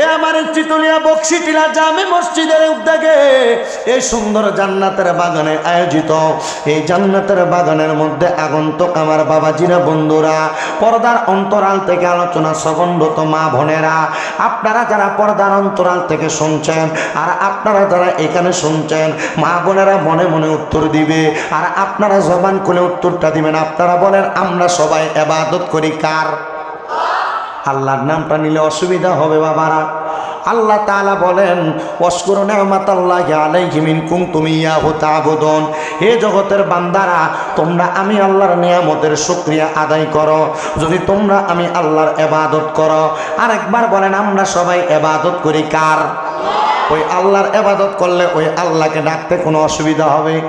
এ আমার চিতুলিয়া বক্সি টিলা জামে মসজিদের উদ্যোগে এই সুন্দর জান্নাতের বাগানে আয়োজিত। এই জান্নাতের বাগানের মধ্যে আগন্তুক আমার বাবাজিরা, বন্ধুরা, পর্দার অন্তরাল থেকে আলোচনা সবন্ডত মা বোনেরা, আপনারা যারা পর্দার অন্তরাল থেকে শুনছেন আর আপনারা যারা এখানে শুনছেন, মা বোনেরা মনে মনে উত্তর দিবে। আর আপনারা জবান খুলে উত্তরটা দিবেন। আপনারা বলেন, আমরা সবাই এবাদত করি কার? আল্লাহর নামটা নিলে অসুবিধা হবে বাবারা। আল্লাহ তাআলা বলেন অস্কর নেমাত আল্লাহ আলাইহিমিন কুম তুমি ইয়াহু তাবুদন। হে জগতের বান্দারা, তোমরা আমি আল্লাহর নিয়ামতের শুকরিয়া আদায় করো। যদি তোমরা আমি আল্লাহর এবাদত করো, আরেকবার বলেন, আমরা সবাই এবাদত করি কার? ওই আল্লাহর এবাদত করলে ওই আল্লাহকে ডাকতে কোনো অসুবিধা হবে?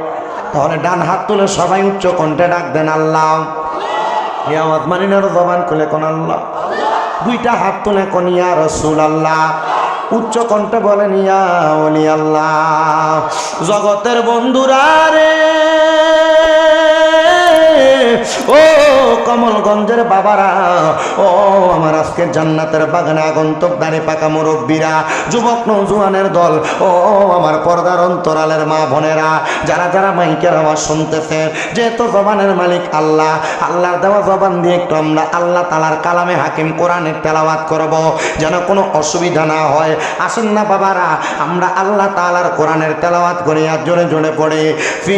তাহলে ডান হাত তুলে সবাই উচ্চ কণ্ঠে ডাক দেন আল্লাহ। হে আওয়াজ মানি জবান খুলে কোন আল্লাহ। দুইটা হাত তুলে কনিয়া রসুল আল্লাহ উচ্চ কণ্ঠে বলেন ইয়া আল্লাহ জগতের বন্ধুরা রে। ও কমলগঞ্জের বাবারা, ও আমার আজকে জান্নাতের বাগানে আগন্তক দাঁড়ে পাকা মুরব্বীরা, যুবক নৌজুয়ানের দল, ও আমার পর্দার অন্তরালের মা বোনেরা, যারা যারা মাইকের আওয়াজ শুনতেছেন যেহেতু জবানের মালিক আল্লাহ, আল্লাহর দেওয়া জবান দিয়ে একটু আমরা আল্লাহ তালার কালামে হাকিম কোরআনের তেলাওয়াত করব, যেন কোনো অসুবিধা না হয়। আসুন না বাবারা, আমরা আল্লাহ তালার কোরআনের তেলাওয়াত করি, আর জোরে জোরে পড়ে। ফি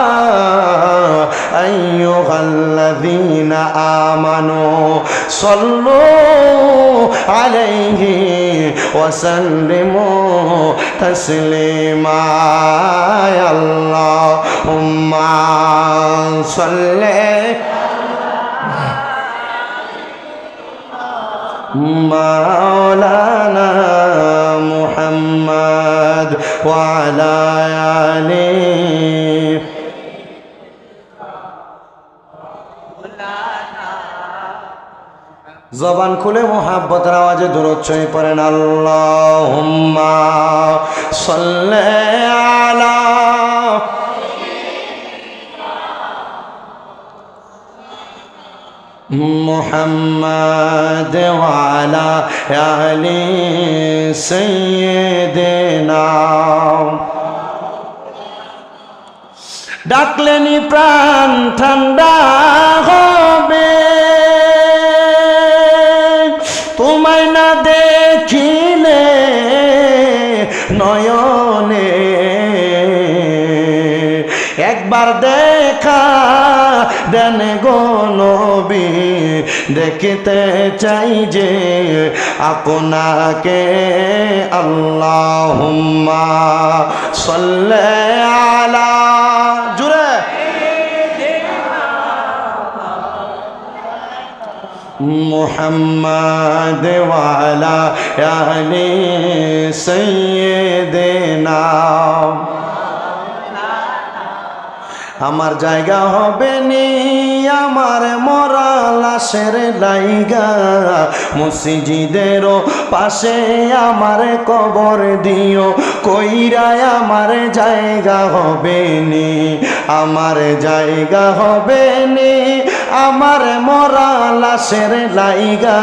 أيها الذين آمنوا صلوا عليه وسلموا تسليما. يا اللهم صل. مولانا محمد وعلى জবান খুলে মোহাব্বতের আওয়াজে দূরচ্ছয় পড়েন, আল্লাহুম্মা সাল্লি আলা মুহাম্মাদ ওয়ালা আলি সাইয়্যিদিনা। ডাকলেনি প্রাণ, ঠান্ডা হবে দেন গো নবী দেখিতে চাই যে আপনাকে আল্লাহুম্মা সাল্লি আলা জুড়ে محمد وعلى آل سيدنا আমার জায়গা হবে নি আমার মরা লাশের লাইগা। মসজিদেরও পাশে আমার কবর দিও কইরায় আমার জায়গা হবে নি, আমার জায়গা হবে নি, আমার মরা লাশের লাইগা।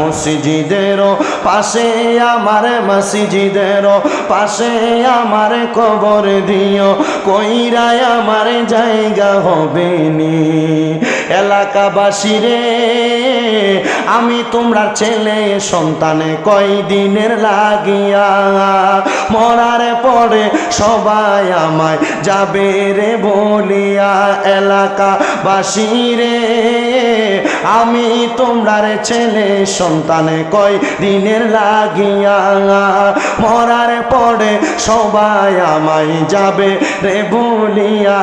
মসজিদেরও পাশে আমার মসজিদেরও পাশে আমার কবর দিও কইরায় আমার জায়গা হবে নি। এলাকাবাসী রে, আমি তোমরা ছেলে সন্তানে কয়দিনের লাগিয়া, মরার পরে সবাই আমায় যাবে রে বলিয়া, এলাকাবাসী রে, আমি তোমরা ছেলে সন্তানে কয় দিনের লাগিয়া, মরার পরে সবাই আমায় যাবে রে বলিয়া।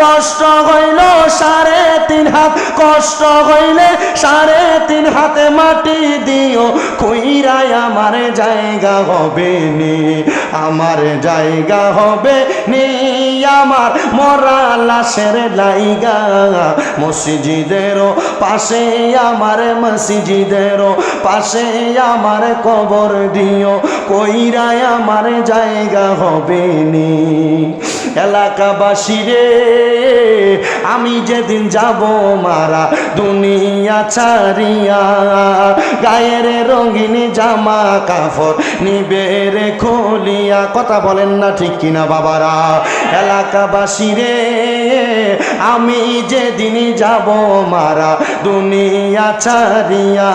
কষ্ট হইল সাড়ে তিন হাত, কষ্ট হইলে সাড়ে তিন হাতে মাটি দিও কইরাই আমার জায়গা হবে নি, আমার জায়গা হবে নি, আমার মরা লাশের লাইগা। মসজিদেরও পাশে আমার মসজিদেরও পাশে আমার কবর দিও কইরায় আমার জায়গা হবে নি। এলাকাবাসী রে আমি যেদিন যাব মারা দুনিয়া ছাড়িয়া, গায়ের রঙিন জামা কাপড় নিবে রে খুলিয়া। কথা বলেন না ঠিক কিনা বাবারা? এলাকাবাসী রে, আমি যেদিন যাব মারা দুনিয়া ছাড়িয়া,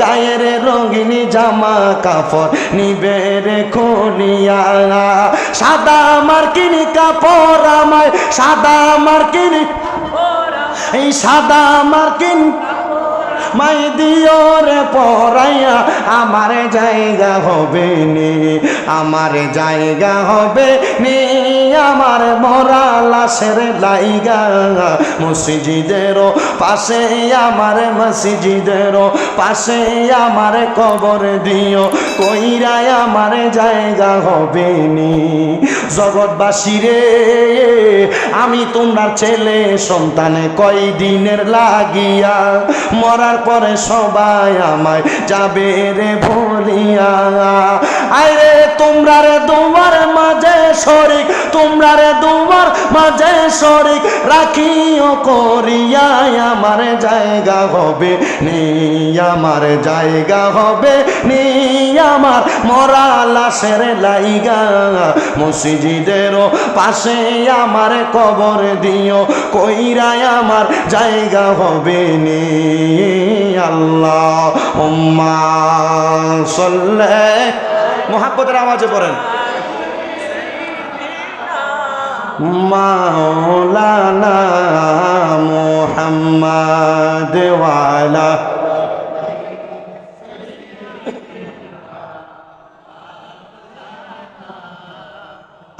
গায়ের রঙিন জামা কাপড় নিবে রে খুলিয়া। সাদা মার্কিন কাপড় আমায়, সাদা মার্কিন এই সাদা মার্কিন মাই দিও রে পরাইয়া, আমার জায়গা হবে নি, আমার জায়গা হবে নি, আমার মরা লাশের লাইগা। মসজিদেরও পাশে, আমার মসজিদেরও পাশে, আমার কবর দিও কইরাই আমার জায়গা হবে নি। জগৎবাসী রে, আমি তোমার ছেলে সন্তানে কয় দিনের লাগিয়া, মরার পরে সবাই আমায় যাবে রে বলিয়া। আরে তোমরা রে তোমার মাঝে শরিক তোমরা রে তোমার মাঝে শরিক, রাখিও করিয়া আমার জায়গা হবে নি, আমার জায়গা হবে নি, আমার মরা লাশের লাইগা। মসজিদেরও পাশে আমার কবর দিও, কইরা আমার জায়গা হবে নি। আল্লাহ সল্লে। মোহাব্বতের আওয়াজে পড়েন।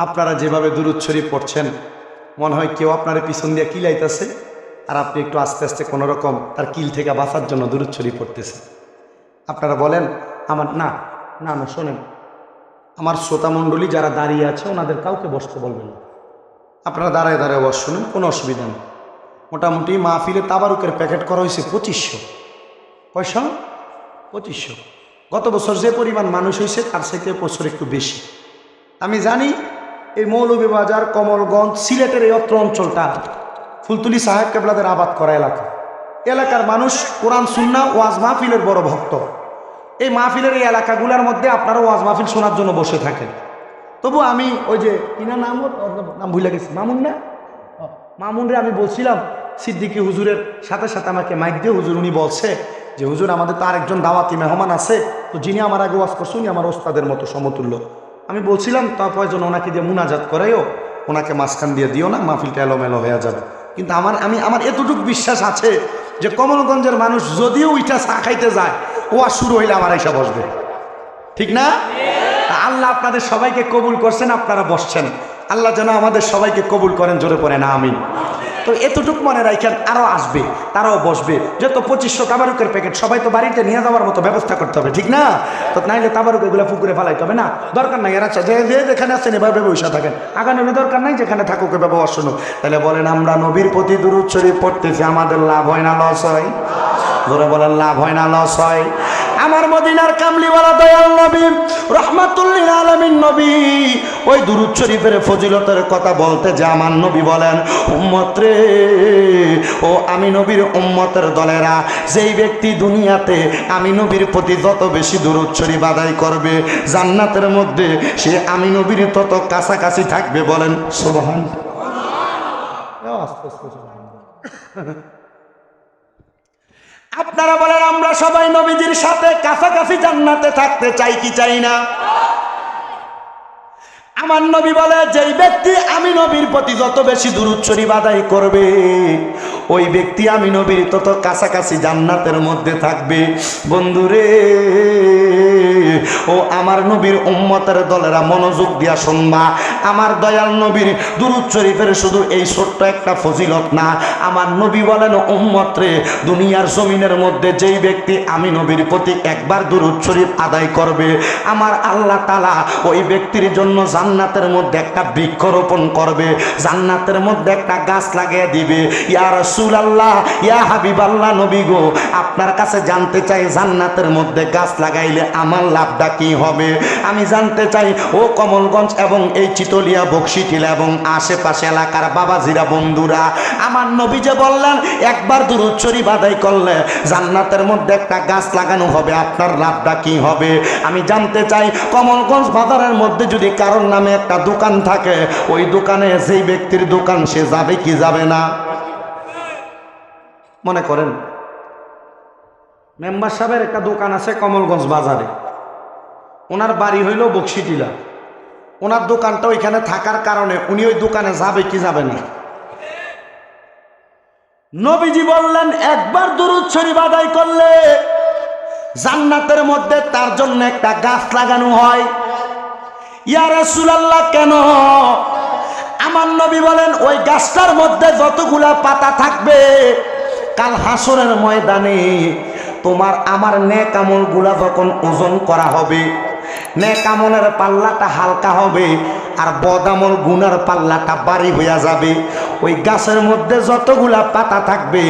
আপনারা যেভাবে দুরুদ শরীফ পড়ছেন, মনে হয় কেউ আপনার পিছন দিয়ে কিলাইতেছে আর আপনি একটু আস্তে আস্তে কোনো রকম তার কিল থেকে বাঁচার জন্য শরীফ পড়তেছে আপনারা বলেন, আমার, না না না, শোনেন। আমার শ্রোতামণ্ডলী যারা দাঁড়িয়ে আছে, ওনাদের কাউকে বসতে বলবেন না। আপনারা দাঁড়ায় দাঁড়ায় বস, শুনুন, কোনো অসুবিধা নেই। মোটামুটি মাহফিলে তাবারুকের প্যাকেট করা হয়েছে পঁচিশশো। পয়সা? পঁচিশশো। গত বছর যে পরিমাণ মানুষ হয়েছে, তার সাথে বছর একটু বেশি। আমি জানি, এই মৌলভীবাজার, কমলগঞ্জ, সিলেটের এই অত্র অঞ্চলটা ফুলতুলি সাহেব কেবলাদের আবাদ করা এলাকা। এলাকার মানুষ কোরআন সুন্না ওয়াজ মাহফিলের বড় ভক্ত। এই মাহফিলের এই এলাকাগুলোর মধ্যে আপনারা ওয়াজ মাহফিল শোনার জন্য বসে থাকেন। তবু আমি ওই যে কিনা নাম নাম ভুলে গেছি। মামুন না? মামুন রে, আমি বলছিলাম, সিদ্দিকি হুজুরের সাথে সাথে আমাকে মাইক দিয়ে হুজুর উনি বলছে যে, হুজুর, আমাদের তো আরেকজন দাওয়াতি মেহমান আছে, তো যিনি আমার আগে ওয়াজ করছে, উনি আমার ওস্তাদের মতো সমতুল্য। আমি বলছিলাম তারপর যেন ওনাকে দিয়ে মুনাজাত করাইও? ওনাকে মাঝখান দিয়ে দিও না, মাহফিলটা এলোমেলো হয়ে যাবে। কিন্তু আমার, আমি, আমার এতটুকু বিশ্বাস আছে যে কমলগঞ্জের মানুষ যদিও ওইটা চা খাইতে যায়, ওয়া শুরু হইলে আমার এসে বসবে। ঠিক না? আল্লাহ আপনাদের সবাইকে কবুল করছেন, আপনারা বসছেন। আল্লাহ যেন আমাদের সবাইকে কবুল করেন, জোরে পড়ে না আমিন। তো এতটুক মনে রাখেন আরও আসবে, তারাও বসবে। যত পঁচিশশো তাবারুকের প্যাকেট সবাই তো বাড়িতে নিয়ে যাওয়ার মতো ব্যবস্থা করতে হবে, ঠিক না? তো নাইলে তাবারুক এগুলো পুকুরে ফেলাইতে হবে না? দরকার নাই, এরা যে যেখানে আছেন এভাবে বসে থাকেন। আগানোর দরকার নাই যেখানে থাকুক, এভাবে অশুনো তাহলে বলেন, আমরা নবীর প্রতি দূর শরীফ পড়তেছি, আমাদের লাভ হয় না, লস হয়। ধরে বলেন, লাভ হয় না, লস হয়। আমার মদিনার কামলিওয়ালা দয়াল নবী রহমাতুল্লিল আলমিন নবী ওই দুরুদ শরীফের ফজিলতের কথা বলতে যে আমার নবী বলেন উম্মত রে ও আমি নবীর উম্মতের দলেরা যেই ব্যক্তি দুনিয়াতে আমি নবীর প্রতি যত বেশি দুরুদ শরীফ আদায় করবে জান্নাতের মধ্যে সে আমি নবীর তত কাছাকাছি থাকবে বলেন সোবহান আপনারা বলেন আমরা সবাই নবীজির সাথে কাছাকাছি জান্নাতে থাকতে চাই কি চাই না? আমার নবী বলে, যেই ব্যক্তি আমি নবীর প্রতি যত বেশি দূরুচ্ছরি বাদাই করবে, ওই ব্যক্তি আমি নবীর তত কাছাকাছি জান্নাতের মধ্যে থাকবে। বন্ধুরে, ও আমার নবীর উম্মতের দলেরা মনোযোগ দিয়া শুনবা। আমার দয়াল নবীর দুরুদ শুধু এই ছোট্ট একটা ফজিলত না, আমার নবী বলেন, উম্মত রে, দুনিয়ার জমিনের মধ্যে যেই ব্যক্তি আমি নবীর প্রতি একবার দুরুদ আদায় করবে, আমার আল্লাহ তালা ওই ব্যক্তির জন্য জান্নাতের মধ্যে একটা বৃক্ষরোপণ করবে, জান্নাতের মধ্যে একটা গাছ লাগিয়ে দিবে। ইয়া রসুল আল্লাহ ইয়া হাবিব আল্লাহ নবী গো, আপনার কাছে জানতে চাই জান্নাতের মধ্যে গাছ লাগাইলে আমার লাভটা কি হবে? আমি জানতে চাই, ও কমলগঞ্জ এবং এই চিতলিয়া বক্সিটিলা এবং আশেপাশে এলাকার বাবাজিরা বন্ধুরা, আমার নবী যে বললেন, একবার দূরচ্ছরি বাদাই করলে জান্নাতের মধ্যে একটা গাছ লাগানো হবে, আপনার লাভটা কি হবে? আমি জানতে চাই, কমলগঞ্জ বাজারের মধ্যে যদি কারোর নামে একটা দোকান থাকে, ওই দোকানে যেই ব্যক্তির দোকান, সে যাবে কি যাবে না? মনে করেন, মেম্বার সাহেবের একটা দোকান আছে কমলগঞ্জ বাজারে। ওনার বাড়ি হইল বক্সিটিলা। ওনার দোকানটা ওইখানে থাকার কারণে উনি ওই দোকানে যাবে কি যাবে না। নবীজি বললেন, একবার দুরুদ শরীফ আদায় করলে জান্নাতের মধ্যে তার জন্য একটা গাছ লাগানো হয়। ইয়া রাসূলুল্লাহ, কেন? আমার নবী বলেন, ওই গাছটার মধ্যে যতগুলা পাতা থাকবে, কাল হাসরের ময়দানে তোমার আমার নেক আমলগুলা যখন ওজন করা হবে, নেক পাল্লাটা হালকা হবে, আর বদামল গুনার পাল্লাটা বাড়ি হইয়া যাবে। ওই গাছের মধ্যে যতগুলা পাতা থাকবে,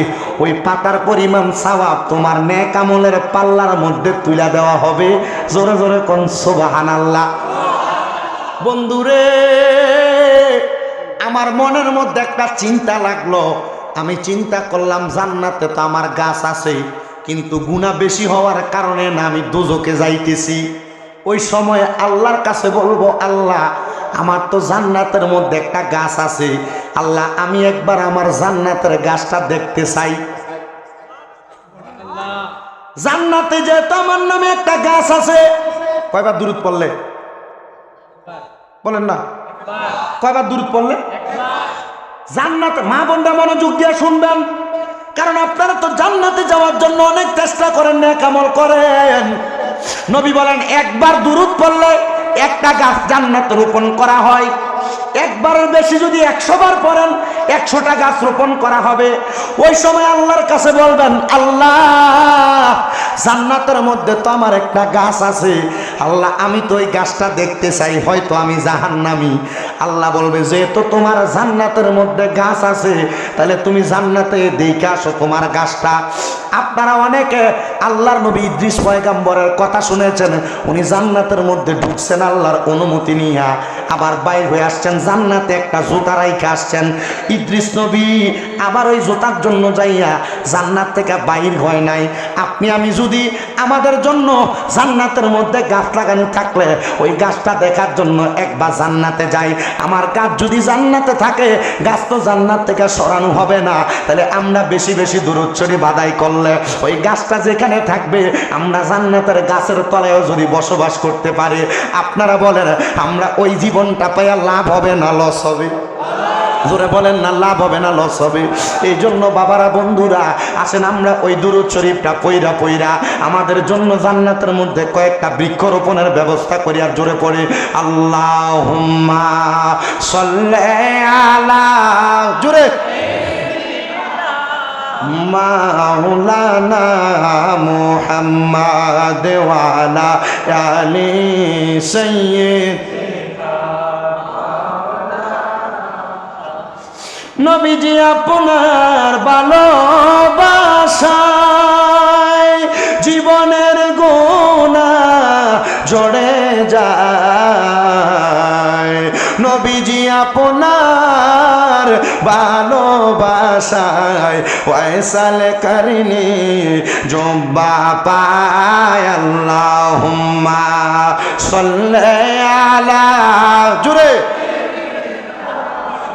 ওই পাতার পরিমাণ সওয়াব তোমার নেক পাল্লার মধ্যে তুলে দেওয়া হবে। জোরে জোরে কোন সুবাহান আল্লাহ বন্ধুরে, আমার মনের মধ্যে একটা চিন্তা লাগল। আমি চিন্তা করলাম, জান্নাতে তো আমার গাছ আছে, কিন্তু গুণা বেশি হওয়ার কারণে না আমি দুজকে যাইতেছি। ওই সময় আল্লাহর কাছে বলব, আল্লাহ, আমার তো জান্নাতের মধ্যে একটা গাছ আছে। আল্লাহ, আমি একবার আমার জান্নাতের গাছটা দেখতে চাই। জান্নাতে যেহেতু আমার নামে একটা গাছ আছে। কয়বার দূরত পড়লে? বলেন না। কয়বার দূরত পড়লে? জান্নাত মা বোনরা মনোযোগ দিয়ে শুনবেন। কারণ আপনারা তো জান্নাতে যাওয়ার জন্য অনেক চেষ্টা করেন না কামল করেন। নবী বলেন, একবার দূরত পড়লে একটা গাছ জান্নাত রোপণ করা হয়। একবারের বেশি যদি একশো বার পড়েন, একশোটা গাছ রোপণ করা হবে। ওই সময় আল্লাহর কাছে বলবেন, আল্লাহ, জান্নাতের মধ্যে তো আমার একটা গাছ আছে। আল্লাহ, আমি তো ওই গাছটা দেখতে চাই, হয়তো আমি জাহান্নামি। আল্লাহ বলবে, যেহেতু তোমার জান্নাতের মধ্যে গাছ আছে, তাহলে তুমি জান্নাতে দেখে আসো তোমার গাছটা। আপনারা অনেকে আল্লাহর নবী ইদ্রিস পয়গাম্বরের কথা শুনেছেন, উনি জান্নাতের মধ্যে ঢুকছেন আল্লাহর অনুমতি নিয়ে, আবার বাইর হয়ে আসছেন, জান্নাতে একটা জুতা রাইখে আসছেন। ইদ্রিস নবী আবার ওই জুতার জন্য যাইয়া জান্নাত থেকে বাইর হয় নাই। আপনি, আমি যদি আমাদের জন্য জান্নাতের মধ্যে গাছ লাগানো থাকলে ওই গাছটা দেখার জন্য একবার জান্নাতে যাই। আমার গাছ যদি জান্নাতে থাকে, গাছ তো জান্নাত থেকে সরানো হবে না। তাহলে আমরা বেশি বেশি দূরচ্ছরি বাদাই করলে ওই গাছটা যেখানে থাকবে, আমরা জান্নাতের গাছের তলায়ও যদি বসবাস করতে পারি। আপনারা বলেন, আমরা ওই জীবনটা পাইয়া লাভ হবে না, লস হবে। জোরে বলেন না, লাভ হবে না, লস হবে। এই জন্য বাবারা, বন্ধুরা, আসেন আমরা ওই দুরুদ শরীফটা পইরা পইরা আমাদের জন্য জান্নাতের মধ্যে কয়েকটা বৃক্ষরোপণের ব্যবস্থা করি আর জোরে পড়ে আল্লাহ আলা জোরে। মাওলানা মুহাম্মদ আলি সাইয়্যিদ। নবীজি আপনার ভালোবাসায় জীবনের গোনা জড়ে যায়। নবীজি আপনার ভালোবাসায় ওয়াইসাল করিনি জব্বা পায় আল্লাহুম্মা সাল্লি আলা জুড়ে।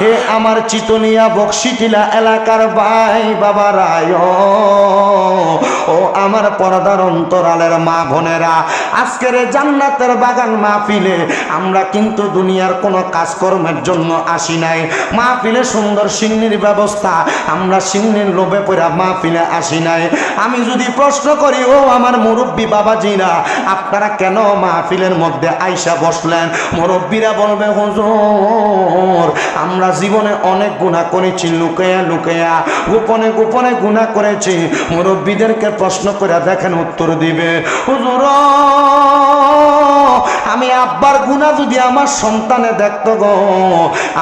হে আমার চিতনিয়া বক্সিটিলা এলাকার ভাই বাবা রায়। ও আমার পর্দার অন্তরালের মা বোনেরা, আজকের জান্নাতের বাগান মাহফিলে আমরা কিন্তু দুনিয়ার কোনো কাজকর্মের জন্য আসি নাই। মাহফিলে সুন্দর সিন্নির ব্যবস্থা, আমরা সিন্নির লোভে পড়া মাহফিলে আসি নাই। আমি যদি প্রশ্ন করি, ও আমার মুরব্বী বাবাজিরা, আপনারা কেন মাহফিলের মধ্যে আইসা বসলেন? মুরব্বীরা বলবে, হুজুর, আমরা জীবনে অনেক গুণা করেছি লুকাইয়া লুকাইয়া গোপনে গোপনে গুণা করেছি। মুরব্বীদেরকে প্রশ্ন করে দেখেন উত্তর দিবে। হুজুর আমি আব্বার গুণা যদি আমার সন্তানে দেখতো গো,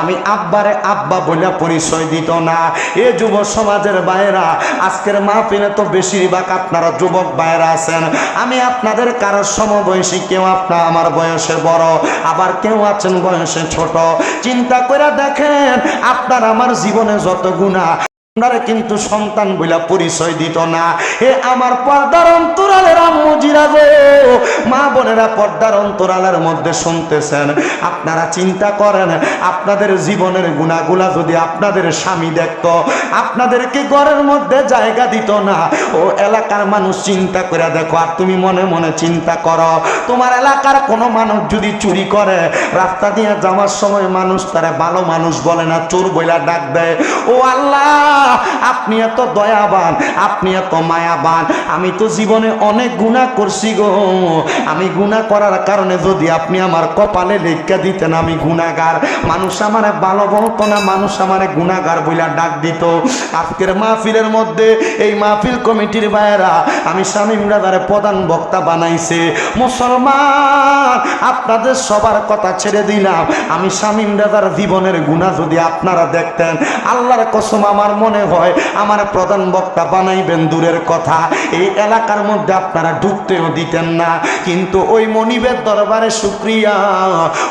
আমি আব্বারে আব্বা বলে পরিচয় দিত না। এ যুব সমাজের বাইরা, আজকের মা মাহফিলে তো বেশিরভাগ আপনারা যুবক বাইরা আছেন। আমি আপনাদের কারোর সমবয়সী, কেউ আপনার আমার বয়সে বড়, আবার কেউ আছেন বয়সে ছোট। চিন্তা করে দেখেন, আপনার আমার জীবনে যত গুণা আপনারা কিন্তু সন্তান বইলা পরিচয় দিত না। হে আমার পর্দার অন্তরালের আম্মুজিরা গো। মা বোনেরা পর্দার অন্তরালের মধ্যে শুনতেছেন, আপনারা চিন্তা করেন, আপনাদের জীবনের গুণাগুলা যদি আপনাদের স্বামী দেখত, আপনাদেরকে ঘরের মধ্যে জায়গা দিত না। ও এলাকার মানুষ চিন্তা করে দেখো, আর তুমি মনে মনে চিন্তা করো, তোমার এলাকার কোনো মানুষ যদি চুরি করে, রাস্তা দিয়ে যাওয়ার সময় মানুষ তারা ভালো মানুষ বলে না, চোর বইলা ডাক দেয়। ও আল্লাহ! আপনি এত দয়াবান, আপনি এত মায়াবান, আমি তো জীবনে অনেক গুণা করছি গো। আমি গুণা করার কারণে যদি আপনি আমার কপালে লেখা দিতেন আমি গুণাগার মানুষ আমারে ভালো বলতো না, মানুষ আমারে গুণাগার বইলা ডাক দিত। আজকের মাহফিলের মধ্যে এই মাহফিল কমিটির ভাইয়েরা, আমি স্বামী মিরাদারে প্রধান বক্তা বানাইছে। মুসলমান, আপনাদের সবার কথা ছেড়ে দিলাম। আমি স্বামী মিরাদার জীবনের গুণা যদি আপনারা দেখতেন, আল্লাহর কসম আমার মনে হয় আমার প্রধান বক্তা বানাইবেন দূরের কথা। এই এলাকার মধ্যে আপনারা ঢুকতেও দিতেন না। কিন্তু ওই মনিবের দরবারে শুক্রিয়া।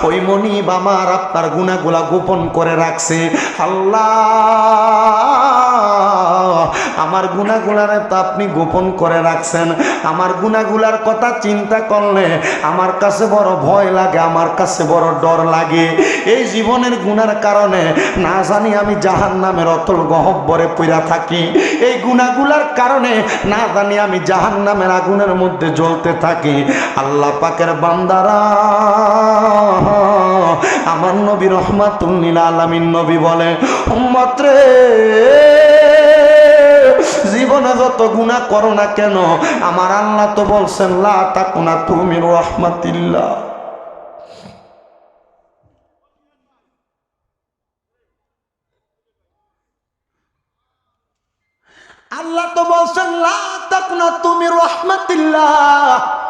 ওই মনিব আমার আপনার গুণাগুলা গোপন করে রাখছে। আল্লাহ! আমার গুণাগুলারে তো আপনি গোপন করে রাখছেন। আমার গুণাগুলার কথা চিন্তা করলে আমার কাছে বড় ভয় লাগে, আমার কাছে বড় ডর লাগে। এই জীবনের গুণার কারণে না জানি আমি জাহান নামের অতল গহব্বরে পইরা থাকি। এই গুণাগুলার কারণে না জানি আমি জাহান নামের আগুনের মধ্যে জ্বলতে থাকি। আল্লাহ পাকের বান্দারা আমার নবী রহমাতুল্লিল আলামিন নবী বলে, উম্মত জীবনে যত গুণা করো না কেন, আমার আল্লাহ তো বলছেন, লা তাকুনা তুমি রহমাতিল্লাহ। আল্লাহ তো বলছেন, লা তাকুনা তুমি রহমাতিল্লাহ।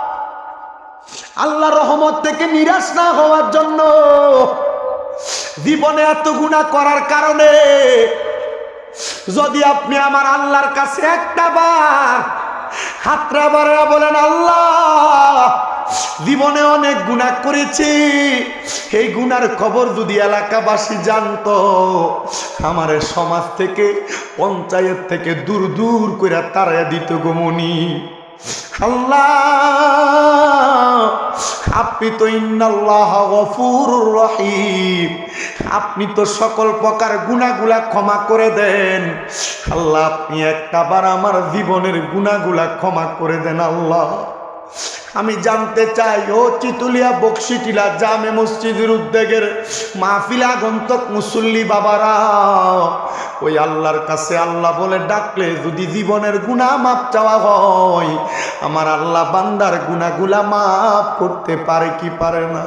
আল্লাহ রহমত থেকে নিরাশ না হওয়ার জন্য জীবনে এত গুণা করার কারণে যদি আপনি আমার আল্লাহর কাছে একটা বার হাতরা বারা বলেন, আল্লাহ, জীবনে অনেক গুণা করেছি। এই গুনার খবর যদি এলাকাবাসী জানতো, আমার সমাজ থেকে, পঞ্চায়েত থেকে দূর দূর করে তারা দিত গোমনি আপনি তো ইন্নাল্লাহ গফুর রহিম। আপনি তো সকল প্রকার গুণাগুলা ক্ষমা করে দেন। আল্লাহ, আপনি একটা বার আমার জীবনের গুণাগুলা ক্ষমা করে দেন আল্লাহ। আমি জানতে চাই, ও চিতুলিয়া বক্সিটিলা জামে মসজিদের উদ্যোগের মাহফিল আগন্তক মুসল্লি বাবারা। ওই আল্লাহর কাছে আল্লাহ বলে ডাকলে যদি জীবনের গুণা মাপ চাওয়া হয়, আমার আল্লাহ বান্দার গুণাগুলা মাফ করতে পারে কি পারে না?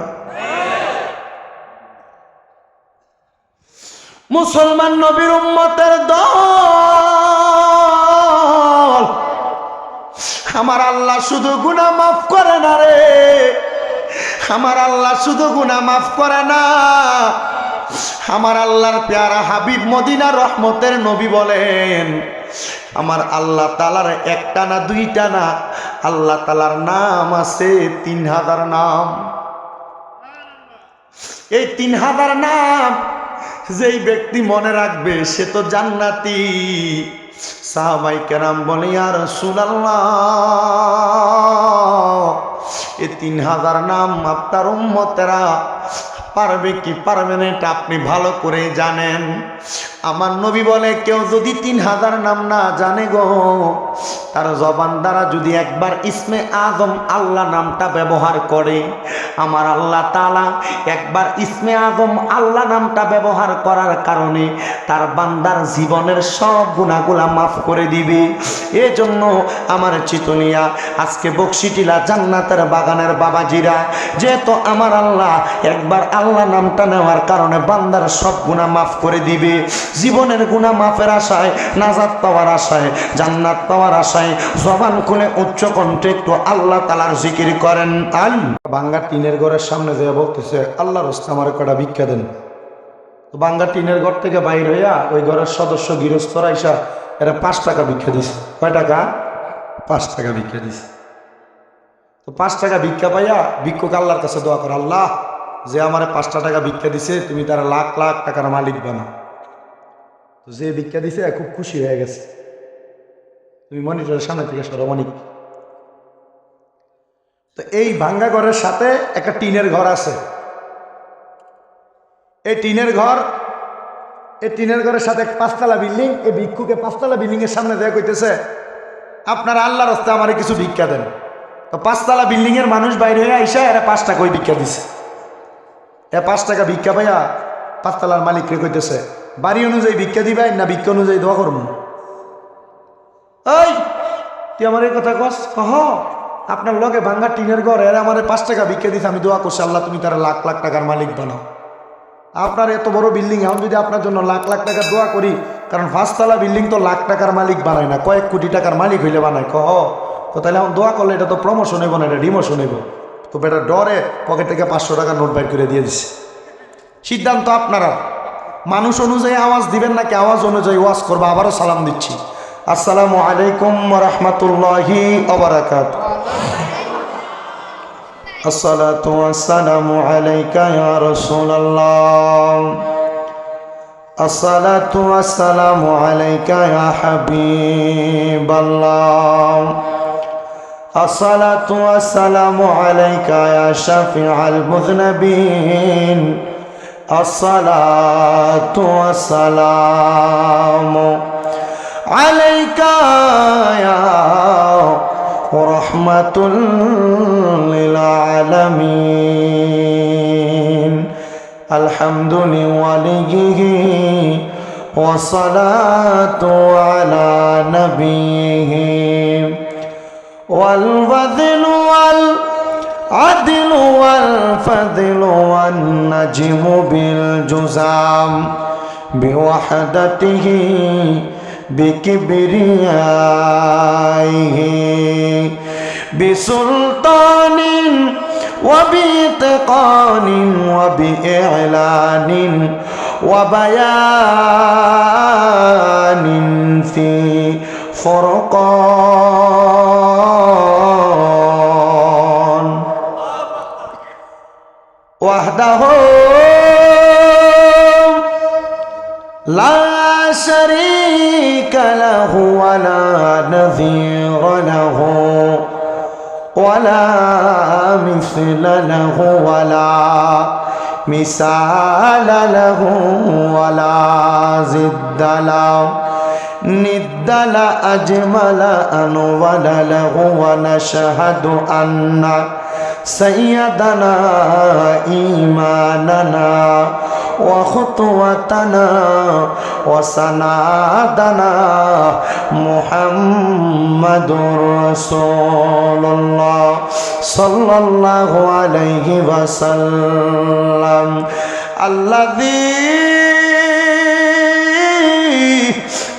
মুসলমান নবীর উম্মতের দল আমার আল্লাহ শুধু গুণা মাফ করে না রে। আমার আল্লাহ শুধু গুণা মাফ করে না। আমার আল্লাহর পেয়ারা হাবিব মদিনা রহমতের নবী বলেন, আমার আল্লাহ তালার একটা না, দুইটা না, আল্লাহ তালার নাম আছে তিন হাজার নাম। এই তিন হাজার নাম যেই ব্যক্তি মনে রাখবে সে তো জান্নাতি। সাহাবাই কেরাম বলে আর সুলাল্লাহ এ তিন হাজার নাম আপনার উম্মতেরা পারবে কি পারবে না, এটা আপনি ভালো করে জানেন। আমার নবী বলে, কেউ যদি তিন হাজার নাম না জানে গো, তার জবান দ্বারা যদি একবার ইসমে আজম আল্লাহ নামটা ব্যবহার করে, আমার আল্লাহ তালা একবার ইসমে আজম আল্লাহ নামটা ব্যবহার করার কারণে তার বান্দার জীবনের সব গুণাগুলা মাফ করে দিবে। এজন্য আমার চিতনিয়া, আজকে বক্সিটিলা জান্নাতের বাগানের বাবাজিরা, যেহেতু আমার আল্লাহ একবার আল্লাহ নামটা নেওয়ার কারণে বান্দার সব গুণা মাফ করে দিবে জীবনের গুণা মাফের আশায় নাজাত পাওয়ার আশায় জান্নাত পাওয়ার আশায় জবান খুলে উচ্চ কণ্ঠে একটু আল্লাহ তালার জিকির করেন। আল বাঙ্গা টিনের ঘরের সামনে যে বলতেছে আল্লাহ রস্তে আমার কটা ভিক্ষা দেন? তো বাঙ্গা টিনের ঘর থেকে বাইর হইয়া ওই ঘরের সদস্য গৃহস্থরা ইসা এরা পাঁচ টাকা ভিক্ষা দিছে। কয় টাকা? পাঁচ টাকা ভিক্ষা দিছে। তো পাঁচ টাকা ভিক্ষা পাইয়া ভিক্ষুক আল্লাহর কাছে দোয়া করে আল্লাহ যে আমার পাঁচটা টাকা ভিক্ষা দিছে তুমি তারা লাখ লাখ টাকার মালিক বানা তো যে ভিক্ষা দিছে, খুব খুশি হয়ে গেছে। তুমি মনিটরের সামনে থেকে সরো, মনিক। তো এই ভাঙ্গা ঘরের সাথে একটা টিনের ঘর আছে। এই টিনের ঘর, এই টিনের ঘরের সাথে পাঁচতলা বিল্ডিং, এই ভিক্ষুকে পাঁচতলা বিল্ডিং এর সামনে দেয়া কইতেছে, আপনার আল্লাহর রাস্তায় আমার কিছু ভিক্ষা দেন। তো পাঁচতলা বিল্ডিং এর মানুষ বাইরে হয়ে আইসা, এরা পাঁচ টাকা ওই ভিক্ষা দিছে। এ পাঁচ টাকা ভিক্ষা পাইয়া পাঁচতলার মালিককে কইতেছে বাড়ি অনুযায়ী ভিক্ষা দিবেন না ভিক্ষা অনুযায়ী দোয়া করব এই, তুই আমার এই কথা কস? কহ, আপনার লগে ভাঙ্গা টিনের ঘর, এরা আমার পাঁচ টাকা ভিক্ষা দিছে, আমি দোয়া করছি, আল্লাহ তুমি তারা লাখ লাখ টাকার মালিক বানাও। আপনার এত বড় বিল্ডিং, এখন যদি আপনার জন্য লাখ লাখ টাকা দোয়া করি, কারণ পাঁচতলা বিল্ডিং তো লাখ টাকার মালিক বানায় না, কয়েক কোটি টাকার মালিক হইলে বানায়, কহ। তো তাহলে এখন দোয়া করলে এটা তো প্রমোশন হইব না, এটা ডিমোশন হইব। তো বেটা ডরে পকেট থেকে পাঁচশো টাকা নোট বাইর করে দিয়ে দিছে। সিদ্ধান্ত আপনারা। মানুষ অনুযায়ী আওয়াজ দিবেন নাকি আওয়াজ অনুযায়ী ওয়াজ করবো আবারও সালাম দিচ্ছি আসসালামু আলাইকুম রহমতুল্লাহি অবরাকাত الصلاة والسلام عليك يا رسول الله الصلاة والسلام عليك يا حبيب الله الصلاة والسلام عليك يا شفيع المذنبين الصلاة والسلام عليك يا رحمة للعالمين الحمد لوليه والصلاة على نبيه والبذل والعدل والفضل والنجم بالجزام بوحدته بكبريائه بسلطان وبإتقان وبإعلان وبيان في فرقان له ولا نظير له ولا مثل له ولا مثال له ولا زد له. ند لا أجمل أنول له ونشهد أن سيدنا إيماننا وخطوتنا وسنادنا محمد رسول الله صلى الله عليه وسلم. الذي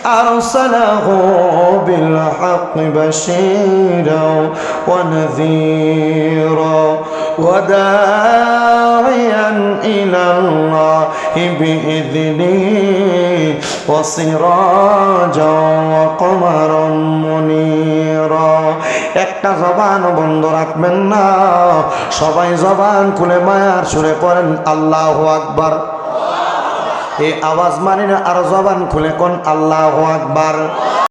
أرسله بالحق بشيرا ونذيرا وداعيا إلى الله بإذنه وسراجا وقمرا منيرا একটা জবান বন্ধ রাখবেন না সবাই জবান খুলে মায়ার সুরে পড়েন আল্লাহ আকবার এই আওয়াজ মানি না আর জবান খুলে কোন আল্লাহ আকবার